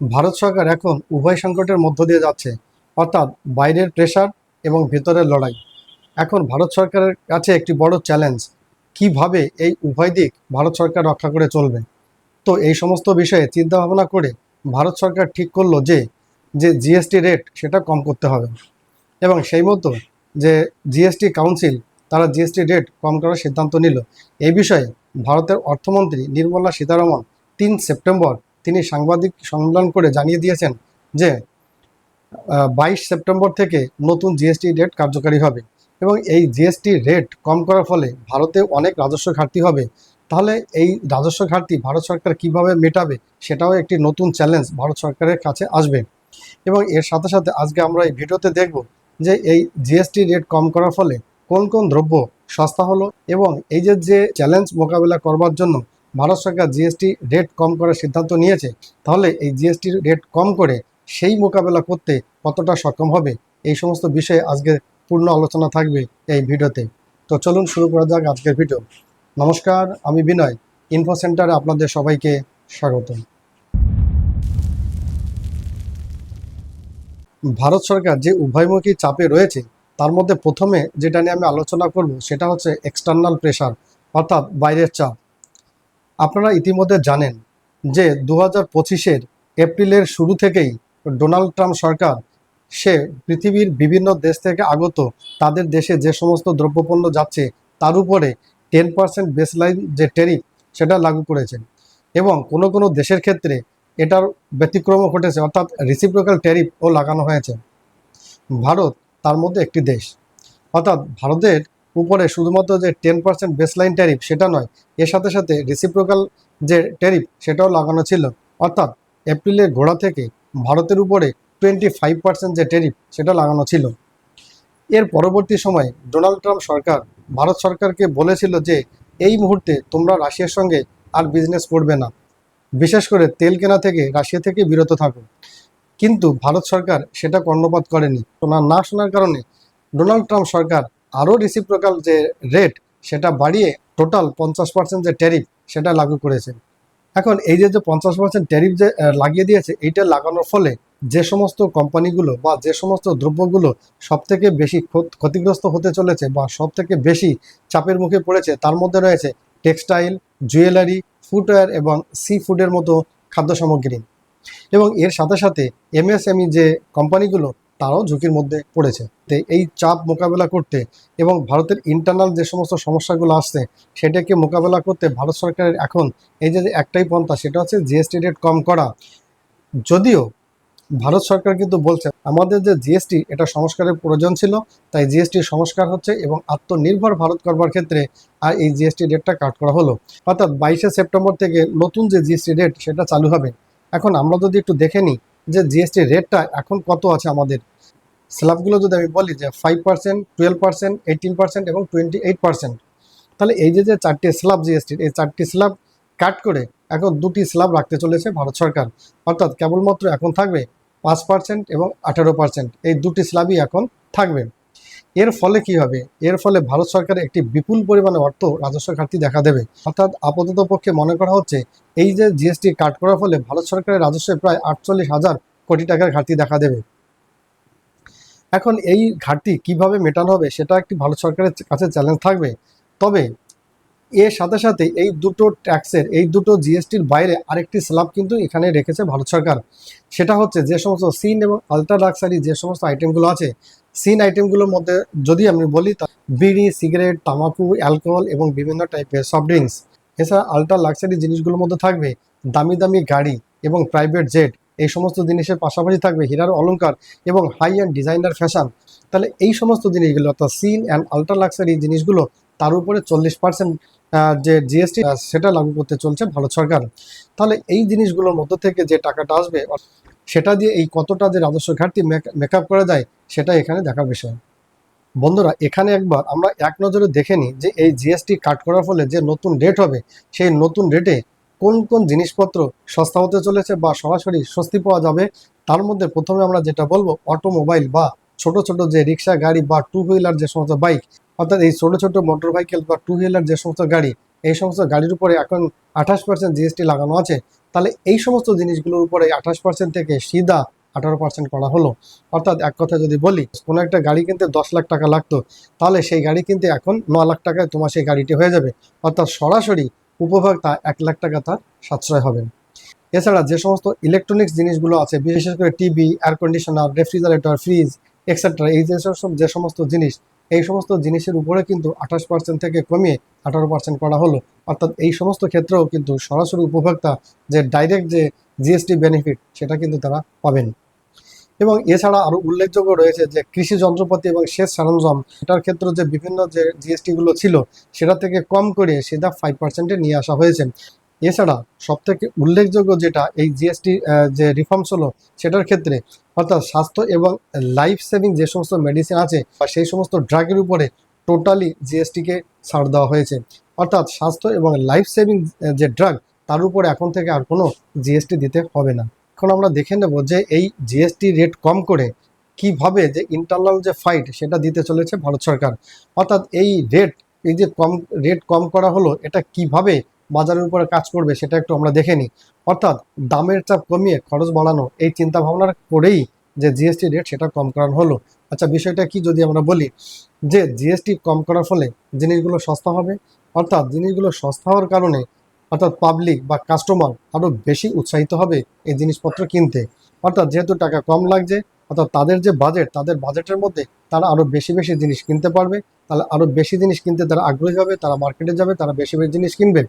ভারত সরকার এখন উভয় সংকটের মধ্য দিয়ে যাচ্ছে, অর্থাৎ বাইরের প্রেশার এবং ভেতরের লড়াই। এখন ভারত সরকারের কাছে একটি বড় চ্যালেঞ্জ কীভাবে এই উভয় দিক ভারত সরকার রক্ষা করে চলবে? তো এই সমস্ত বিষয়ে চিন্তা ভাবনা করে ভারত সরকার ঠিক করল যে যে জিএসটি রেট সেটা কম করতে হবে। এবং সেই মতো যে জিএসটি কাউন্সিল তারা জিএসটি রেট কম করার সিদ্ধান্ত নিল। এই বিষয়ে ভারতের অর্থমন্ত্রী নির্মলা সীতারমন তিন সেপ্টেম্বর তিনি সাংবাদিক সম্মেলন করে জানিয়ে দিয়েছেন যে বাইশ সেপ্টেম্বর থেকে নতুন জিএসটি রেট কার্যকারী হবে এবং এই জিএসটি রেট কম করার ফলে ভারতে অনেক রাজস্ব ঘাটতি হবে। তাহলে এই রাজস্ব ঘাটতি ভারত সরকার কীভাবে মেটাবে সেটাও একটি নতুন চ্যালেঞ্জ ভারত সরকারের কাছে আসবে। এবং এর সাথে সাথে আজকে আমরা এই ভিডিওতে দেখব যে এই জিএসটি রেট কম করার ফলে কোন কোন দ্রব্য সস্তা হলো এবং এই যে যে চ্যালেঞ্জ মোকাবিলা করবার জন্য ভারত সরকার জিএসটি রেট কম করার সিদ্ধান্ত নিয়েছে, তাহলে এই জিএসটির রেট কম করে সেই মোকাবেলা করতে কতটা সক্ষম হবে? এই সমস্ত বিষয়ে আজকে পূর্ণ আলোচনা থাকবে এই ভিডিওতে। তো চলুন শুরু করা যাক আজকের ভিডিও। নমস্কার, আমি বিনয়। ইনফো সেন্টারে আপনাদের সবাইকে স্বাগত ভারত সরকার যে উভয়মুখী চাপে রয়েছে, তার মধ্যে প্রথমে যেটা নিয়ে আমি আলোচনা করব, সেটা হচ্ছে এক্সটার্নাল প্রেশার অর্থাৎ বাইরের চাপ। আপনারা ইতিমধ্যে জানেন যে দু হাজার পঁচিশের এপ্রিলের শুরু থেকেই ডোনাল্ড ট্রাম্প সরকার, সে পৃথিবীর বিভিন্ন দেশ থেকে আগত, তাদের দেশে যে সমস্ত দ্রব্যপণ্য যাচ্ছে, তার উপরে টেন পার্সেন্ট বেসলাইন যে ট্যারিফ সেটা লাগু করেছেন এবং কোনো কোনো দেশের ক্ষেত্রে এটার ব্যতিক্রমও ঘটেছে, অর্থাৎ রিসিপ্রোকাল ট্যারিফও লাগানো হয়েছে। ভারত তার মধ্যে একটি দেশ। অর্থাৎ ভারতের উপরে শুধুমাত্র যে টেন পার্সেন্ট বেসলাইন ট্যারিফ সেটা নয়, এর সাথে সাথে রিসিপ্রোকাল যে ট্যারিফ সেটাও লাগানো ছিল। অর্থাৎ এপ্রিলের গোড়া থেকে ভারতের উপরে টোয়েন্টি ফাইভ পার্সেন্ট যে ট্যারিফ সেটা লাগানো ছিল। এর পরবর্তী সময়ে ডোনাল্ড ট্রাম্প সরকার ভারত সরকারকে বলেছিল যে, এই মুহূর্তে তোমরা রাশিয়ার সঙ্গে আর বিজনেস করবে না। বিশেষ করে তেল কেনা থেকে রাশিয়া থেকে বিরত থাকো। কিন্তু ভারত সরকার সেটা কর্ণপাত করেনি। শোনা না শোনার কারণে ডোনাল্ড ট্রাম্প সরকার আরও রিসিপ্রোকাল যে রেট সেটা বাড়িয়ে টোটাল পঞ্চাশ পার্সেন্ট যে ট্যারিফ সেটা লাগু করেছে। এখন এই যে যে পঞ্চাশ পার্সেন্ট ট্যারিফ যে লাগিয়ে দিয়েছে, এইটা লাগানোর ফলে যে সমস্ত কোম্পানিগুলো বা যে সমস্ত দ্রব্যগুলো সব থেকে বেশি ক্ষত- ক্ষতিগ্রস্ত হতে চলেছে বা সব থেকে বেশি চাপের মুখে পড়েছে, তার মধ্যে রয়েছে টেক্সটাইল জুয়েলারি ফুটওয়্যার এবং সি ফুডের মতো খাদ্য সামগ্রী এবং এর সাথে সাথে এমএসএমই যে কোম্পানিগুলো তারাও ঝুঁকির মধ্যে পড়েছে। তো এই চাপ মোকাবেলা করতে এবং ভারতের ইন্টারনাল যে সমস্ত সমস্যাগুলো আসছে, সেটাকে মোকাবেলা করতে ভারত সরকারের এখন এই যে একটাই পন্থা, সেটা হচ্ছে জিএসটি রেট কম করা। যদিও ভারত সরকার কিন্তু বলছে, আমাদের যে জিএসটি এটা সংস্কারের প্রয়োজন ছিল, তাই জিএসটি সংস্কার হচ্ছে এবং আত্মনির্ভর ভারত করবার ক্ষেত্রে আর এই জিএসটি রেটটা কাট করা হলো। অর্থাৎ বাইশে সেপ্টেম্বর থেকে নতুন যে জিএসটি রেট সেটা চালু হবে। এখন আমরা যদি একটু দেখে নিই যে জিএসটি রেটটা এখন কত আছে আমাদের স্ল্যাবগুলো যদি আমি বলি যে five percent twelve percent eighteen percent এবং টোয়েন্টি এইট পার্সেন্ট তাহলে এই যে যে চারটি স্ল্যাব জিএসটির এই চারটি স্ল্যাব কাট করে এখন দুটি স্ল্যাব রাখতে চলেছে ভারত সরকার। অর্থাৎ কেবলমাত্র এখন থাকবে পাঁচ পার্সেন্ট এবং আঠারো পার্সেন্ট এই দুটি স্ল্যাবই এখন থাকবে। এর ফলে কি হবে? এর ফলে ভারত সরকারের একটি বিপুল পরিমাণে অর্থ রাজস্ব ঘাটতি দেখা দেবে। অর্থাৎ আপাতত পক্ষে মনে করা হচ্ছে এই যে জিএসটি কাট করার ফলে ভারত সরকারের রাজস্বে প্রায় আটচল্লিশ হাজার কোটি টাকার ঘাটতি দেখা দেবে। এখন এই ঘাটতি কীভাবে মেটানো হবে সেটা একটি ভারত সরকারের কাছে চ্যালেঞ্জ থাকবে। তবে এর সাথে সাথে এই দুটো ট্যাক্সের এই দুটো জিএসটির বাইরে আরেকটি স্ল্যাব কিন্তু এখানে রেখেছে ভারত সরকার। সেটা হচ্ছে যে সমস্ত সিন এবং আলট্রা লাক্সারি যে সমস্ত আইটেমগুলো আছে সিন আইটেমগুলোর মধ্যে যদি আমি বলি তা বিড়ি সিগারেট তামাকু অ্যালকোহল এবং বিভিন্ন টাইপের সফট ড্রিঙ্কস এছাড়া আলট্রা লাক্সারি জিনিসগুলোর মধ্যে থাকবে দামি দামি গাড়ি এবং প্রাইভেট জেট এই সমস্ত জিনিসের পাশাপাশি থাকবে হীরার অলঙ্কার এবং হাই অ্যান্ড ডিজাইনার ফ্যাশন তাহলে এই সমস্ত জিনিসগুলো, অর্থাৎ সিন অ্যান্ড আলট্রা লাক্সারি জিনিসগুলো, তার উপরে চল্লিশ পার্সেন্ট যে জিএসটি সেটা লাগু করতে চলছে ভারত সরকার। তাহলে এই জিনিসগুলোর মধ্য থেকে যে টাকাটা আসবে, সেটা দিয়ে এই কতটা যে রাজস্ব ঘাটতি মেকআপ করা যায় সেটা এখানে দেখার বিষয়। বন্ধুরা, এখানে একবার আমরা এক নজরে দেখে নিই যে এই জিএসটি কাট করার ফলে যে নতুন রেট হবে, সেই নতুন রেটে কোন কোন জিনিসপত্র সস্তা হতে চলেছে বা সরাসরি স্বস্তি পাওয়া যাবে, তার মধ্যে প্রথমে আমরা যেটা বলব, অটোমোবাইল বা ছোট ছোট যে রিক্সা, গাড়ি বা টু হুইলার যে সমস্ত বাইক অর্থাৎ এই ছোট ছোট মোটর সাইকেল বা টু হুইলার যে সমস্ত গাড়ি, এই সমস্ত গাড়ির উপরে এখন আঠাশ পার্সেন্ট জিএসটি লাগানো আছে, তাহলে এই সমস্ত জিনিসগুলোর উপরে আঠাশ পার্সেন্ট থেকে সিধা আঠারো পার্সেন্ট করা হলো। অর্থাৎ এক কথা যদি বলি, কোনো একটা গাড়ি কিনতে দশ লাখ টাকা লাগতো, তাহলে সেই গাড়ি কিনতে এখন ন লাখ টাকায় তোমার সেই গাড়িটি হয়ে যাবে। অর্থাৎ সরাসরি উপভোক্তা এক লাখ টাকা তার সাশ্রয় হবে। এছাড়া যে সমস্ত ইলেকট্রনিক্স জিনিসগুলো আছে, বিশেষ করে TV air conditioner refrigerator fridge etcetera এই যে যে সমস্ত জিনিস, এই সমস্ত জিনিসের উপরে কিন্তু আঠাশ পার্সেন্ট থেকে কমিয়ে আঠারো পার্সেন্ট করা হলো। অর্থাৎ এই সমস্ত ক্ষেত্রেও কিন্তু সরাসরি উপভোক্তা যে ডাইরেক্ট যে জিএসটি বেনিফিট সেটা কিন্তু তারা পাবেন। এবং এছাড়া আরও উল্লেখযোগ্য রয়েছে যে কৃষি যন্ত্রপাতি এবং সেচ সরঞ্জাম, এটার ক্ষেত্রে যে বিভিন্ন যে জিএসটিগুলো ছিল, সেটা থেকে কম করে সেটা ফাইভ পার্সেন্টে নিয়ে আসা হয়েছে। এছাড়া সবথেকে উল্লেখযোগ্য যেটা এই জিএসটি যে রিফর্মস হলো, সেটার ক্ষেত্রে অর্থাৎ স্বাস্থ্য এবং লাইফ সেভিং যে সমস্ত মেডিসিন আছে, বা সেই সমস্ত ড্রাগের উপরে টোটালি জিএসটিকে ছাড় দেওয়া হয়েছে। অর্থাৎ স্বাস্থ্য এবং লাইফ সেভিং যে ড্রাগ তার উপরে এখন থেকে আর কোনো জিএসটি দিতে হবে না। এখন আমরা দেখে নেব যে এই জিএসটি রেট কম করে কীভাবে যে ইন্টারনাল যে ফাইট সেটা দিতে চলেছে ভারত সরকার। অর্থাৎ এই রেট এই যে কম রেট কম করা হলো, এটা কীভাবে বাজারের উপরে কাজ করবে সেটা একটু আমরা দেখে নিই। অর্থাৎ দামের চাপ কমিয়ে খরচ বাড়ানো, এই চিন্তা ভাবনার করেই যে জিএসটি রেট সেটা কম করানো হলো। আচ্ছা বিষয়টা কি যদি আমরা বলি যে জিএসটি কম করার ফলে জিনিসগুলো সস্তা হবে? অর্থাৎ জিনিসগুলো সস্তা হওয়ার কারণে অর্থাৎ পাবলিক বা কাস্টমার আরও বেশি উৎসাহিত হবে এই জিনিসপত্র কিনতে। অর্থাৎ যেহেতু টাকা কম লাগছে, অর্থাৎ তাদের যে বাজেট তাদের বাজেটের মধ্যে তারা আরও বেশি বেশি জিনিস কিনতে পারবে, তাহলে আরও বেশি জিনিস কিনতে তারা আগ্রহী হবে, তারা মার্কেটে যাবে, তারা বেশি বেশি জিনিস কিনবে।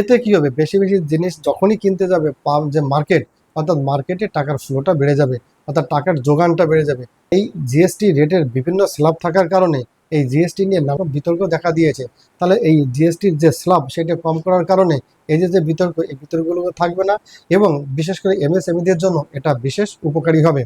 এতে কি হবে? বেশি বেশি জিনিস যখনই কিনতে যাবে যে মার্কেট অর্থাৎ মার্কেটে টাকার ফ্লোটা বেড়ে যাবে, অর্থাৎ টাকার যোগানটা বেড়ে যাবে। এই জিএসটি রেটের বিভিন্ন স্ল্যাব থাকার কারণে এই জিএসটি নিয়ে নানা বিতর্ক দেখা দিয়েছে। তাহলে এই জিএসটির যে স্ল্যাব সেটা কম করার কারণে এই যে বিতর্ক, এই বিতর্কগুলো থাকবে না এবং বিশেষ করে এমএসএমইদের জন্য এটা বিশেষ উপকারী হবে।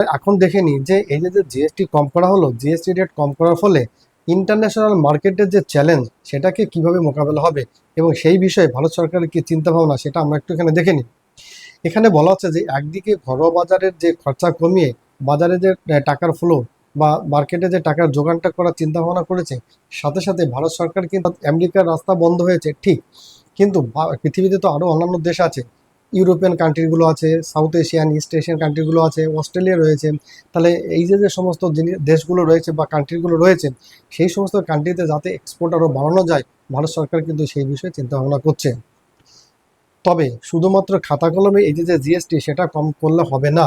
এখন দেখে নিই যে এই যে জিএসটি কম করা হলো জিএসটি রেট কম করার ফলে ইন্টারন্যাশনাল মার্কেটের যে চ্যালেঞ্জ সেটাকে কীভাবে মোকাবেলা হবে এবং সেই বিষয়ে ভারত সরকারের কি চিন্তা ভাবনা সেটা আমরা একটু এখানে দেখে নিই। এখানে বলা হচ্ছে যে, একদিকে ঘরোয়া বাজারের যে খরচা কমিয়ে বাজারে যে টাকার ফ্লো বা মার্কেটে যে টাকার যোগানটা করার চিন্তা ভাবনা করেছে, সাথে সাথে ভারত সরকার কিন্তু আমেরিকার রাস্তা বন্ধ হয়েছে, ঠিক। কিন্তু পৃথিবীতে তো আরও অন্যান্য দেশ আছে। ইউরোপিয়ান কান্ট্রিগুলো আছে, সাউথ এশিয়ান, ইস্ট এশিয়ান কান্ট্রিগুলো আছে, অস্ট্রেলিয়া রয়েছে। তাহলে এই যে যে সমস্ত দেশগুলো রয়েছে বা কান্ট্রিগুলো রয়েছে, সেই সমস্ত কান্ট্রিতে যাতে এক্সপোর্ট আরও বাড়ানো যায়, ভারত সরকার কিন্তু সেই বিষয়ে চিন্তা ভাবনা করছে। তবে শুধুমাত্র খাতা কলমে এই যে জিএসটি সেটা কম করলে হবে না।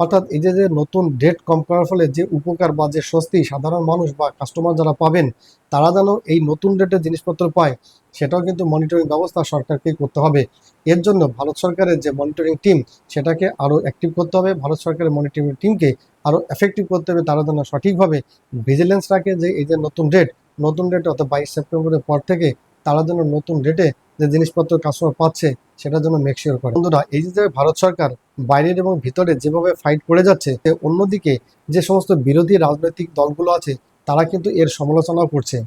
অর্থাৎ এই যে যে নতুন ডেট কম করার ফলে যে উপকার বা যে স্বস্তি সাধারণ মানুষ বা কাস্টমার যারা পাবেন, তারা যেন এই নতুন রেটের জিনিসপত্র পায়, সেটাও কিন্তু মনিটরিং ব্যবস্থা সরকারকেই করতে হবে। এর জন্য ভারত সরকারের যে মনিটরিং টিম সেটাকে আরও অ্যাক্টিভ করতে হবে। ভারত সরকারের মনিটরিং টিমকে আরও এফেক্টিভ করতে হবে। তারা যেন সঠিকভাবে ভিজিলেন্স রাখে যে এই যে নতুন ডেট নতুন রেট অর্থাৎ বাইশ সেপ্টেম্বরের পর থেকে তারা যেন নতুন রেটে যে জিনিসপত্র কাস্টমার পাচ্ছে, সেটার জন্য মেকশিওর করে। বন্ধুরা, এই যে ভারত সরকার বাইরের এবং ভিতরে যেভাবে ফাইট করে যাচ্ছে অন্যদিকে যে সমস্ত বিরোধী রাজনৈতিক দলগুলো আছে, তারা কিন্তু এর সমালোচনা করছে।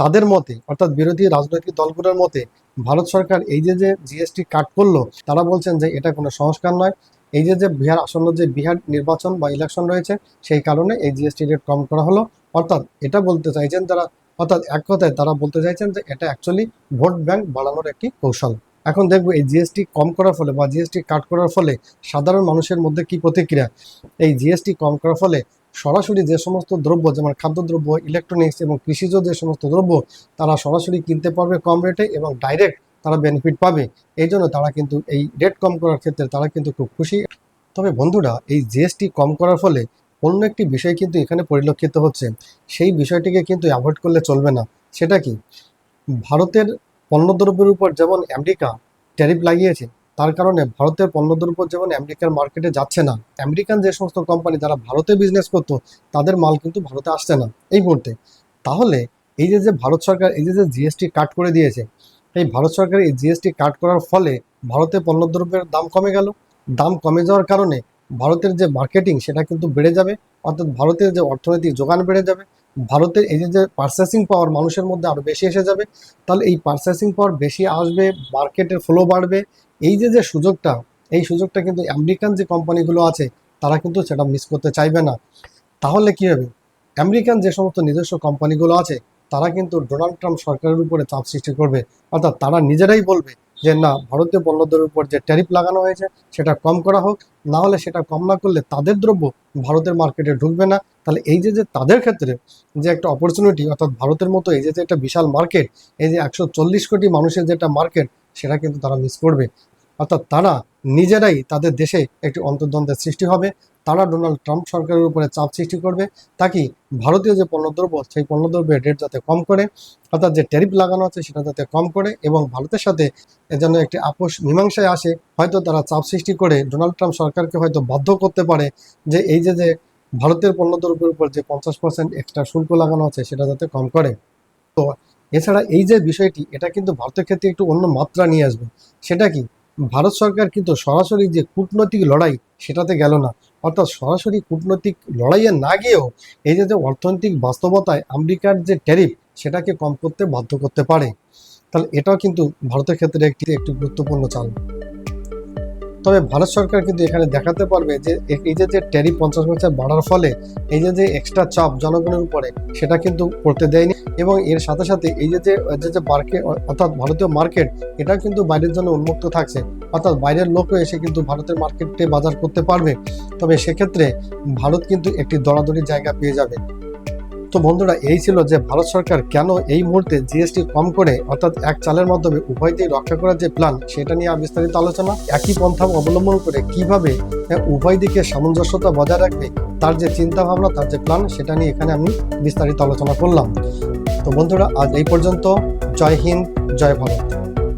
তাদের মতে, অর্থাৎ বিরোধী রাজনৈতিক দলগুলোর মতে, ভারত সরকার এই যে যে জিএসটি কাট করল, তারা বলছেন যে এটা কোনো সংস্কার নয়। এই যে যে বিহার আসন্ন যে বিহার নির্বাচন বা ইলেকশন রয়েছে, সেই কারণে এই জিএসটি রেট কম করা হলো। অর্থাৎ এটা বলতে চাইছেন তারা অর্থাৎ এক কথায় তারা বলতে চাইছেন যে এটা অ্যাকচুয়ালি ভোট ব্যাংক বাড়ানোর একটি কৌশল। এখন দেখব এই জিএসটি কম করার ফলে বা জিএসটি কাট করার ফলে সাধারণ মানুষের মধ্যে কি প্রতিক্রিয়া? এই জিএসটি কম করার ফলে সরাসরি যে সমস্ত দ্রব্য যেমন খাদ্যদ্রব্য ইলেকট্রনিক্স এবং কৃষিজ যে সমস্ত দ্রব্য, তারা সরাসরি কিনতে পারবে কম রেটে এবং ডাইরেক্ট তারা বেনিফিট পাবে। এই জন্য তারা কিন্তু এই রেট কম করার ক্ষেত্রে তারা কিন্তু খুব খুশি। তবে বন্ধুরা, এই জিএসটি কম করার ফলে অন্য একটি বিষয় কিন্তু এখানে পরিলক্ষিত হচ্ছে। সেই বিষয়টিকে কিন্তু অ্যাভয়েড করলে চলবে না। সেটা কি? ভারতের পণ্যদ্রব্যের উপর যেমন আমেরিকা ট্যারিফ লাগিয়েছে, তার কারণে ভারতের পণ্যদ্রব্য যেমন আমেরিকার মার্কেটে যাচ্ছে না, আমেরিকান যে সমস্ত কোম্পানি যারা ভারতে বিজনেস করতো, তাদের মাল কিন্তু ভারতে আসছে না এই মুহূর্তে। তাহলে এই যে যে ভারত সরকার এই যে যে জিএসটি কাট করে দিয়েছে, এই ভারত সরকার এই জিএসটি কাট করার ফলে ভারতে পণ্যদ্রব্যের দাম কমে গেল। দাম কমে যাওয়ার কারণে ভারতের যে মার্কেটিং সেটা কিন্তু বেড়ে যাবে। অর্থাৎ ভারতের যে অর্থনৈতিক যোগান বেড়ে যাবে, ভারতের এই যে পারচেসিং পাওয়ার মানুষের মধ্যে আরও বেশি এসে যাবে, তাহলে এই পারচেসিং পাওয়ার বেশি আসবে মার্কেটের ফ্লো বাড়বে। এই যে যে সুযোগটা, এই সুযোগটা কিন্তু আমেরিকান যে কোম্পানিগুলো আছে, তারা কিন্তু সেটা মিস করতে চাইবে না। তাহলে কি হবে? আমেরিকান যে সমস্ত নিজস্ব কোম্পানিগুলো আছে, তারা কিন্তু ডোনাল্ড ট্রাম্প সরকারের উপরে চাপ সৃষ্টি করবে। অর্থাৎ তারা নিজেরাই বলবে যে না, ভারতীয় পণ্যদের উপর যে ট্যারিফ লাগানো হয়েছে, সেটা কম করা হোক, না হলে সেটা কম না করলে তাদের দ্রব্য ভারতের মার্কেটে ঢুকবে না। তাহলে এই যে যে তাদের ক্ষেত্রে যে একটা অপরচুনিটি অর্থাৎ ভারতের মতো এই যে যে একটা বিশাল মার্কেট এই যে একশো চল্লিশ কোটি মানুষের যে একটা মার্কেট সেটা কিন্তু তারা মিস করবে। অর্থাৎ তারা নিজেরাই তাদের দেশে একটি অন্তর্দ্বন্দ্বের সৃষ্টি হবে। তারা ডোনাল্ড ট্রাম্প সরকারের উপরে চাপ সৃষ্টি করবে তাকে ভারতীয় যে পণ্যদ্রব্য, সেই পণ্যদ্রব্যের রেট যাতে কম করে, অর্থাৎ যে ট্যারিফ লাগানো আছে সেটা যাতে কম করে এবং ভারতের সাথে যেন একটি আপোষ মীমাংসায় আসে, হয়তো তারা চাপ সৃষ্টি করে ডোনাল্ড ট্রাম্প সরকারকে হয়তো বাধ্য করতে পারে যে এই যে যে ভারতের পণ্যদ্রব্যের উপর যে পঞ্চাশ পার্সেন্ট এক্সট্রা শুল্ক লাগানো আছে সেটা যাতে কম করে। তো এছাড়া এই যে বিষয়টি, এটা কিন্তু ভারতের ক্ষেত্রে একটু অন্য মাত্রা নিয়ে আসবে। সেটা কি ভারত সরকার কিন্তু সরাসরি যে কূটনৈতিক লড়াই সেটাতে গেল না। অর্থাৎ সরাসরি কূটনৈতিক লড়াইয়ে না গিয়েও এই যে অর্থনৈতিক বাস্তবতায় আমেরিকার যে ট্যারিফ, সেটাকে কম করতে বাধ্য করতে পারে। তাহলে এটাও কিন্তু ভারতের ক্ষেত্রে একটি একটি গুরুত্বপূর্ণ চাল। তবে ভারত সরকার কিন্তু এখানে দেখাতে পারবে যে এই যে যে ট্যারিফ পঞ্চাশ পার্সেন্ট বাড়ার ফলে এই যে যে এক্সট্রা চাপ জনগণের উপরে, সেটা কিন্তু করতে দেয়নি। এবং এর সাথে সাথে এই যে যে যে মার্কেট অর্থাৎ ভারতীয় মার্কেট এটা কিন্তু বাইরের জন্য উন্মুক্ত থাকছে। অর্থাৎ বাইরের লোকও এসে কিন্তু ভারতের মার্কেটে বাজার করতে পারবে। তবে সেক্ষেত্রে ভারত কিন্তু একটি দরাদরি জায়গা পেয়ে যাবে। তো বন্ধুরা, এই ছিল যে ভারত সরকার কেন এই মুহূর্তে জিএসটি কম করে, অর্থাৎ এক চালের মাধ্যমে উভয়কেই রক্ষা করার যে প্ল্যান সেটা নিয়ে বিস্তারিত আলোচনা, একই পন্থা অবলম্বন করে কীভাবে উভয় দিকে সামঞ্জস্যতা বজায় রাখবে, তার যে চিন্তা ভাবনা তার যে প্ল্যান সেটা নিয়ে এখানে আমি বিস্তারিত আলোচনা করলাম। তো বন্ধুরা, আজ এই পর্যন্ত, জয় হিন্দ, জয় ভারত।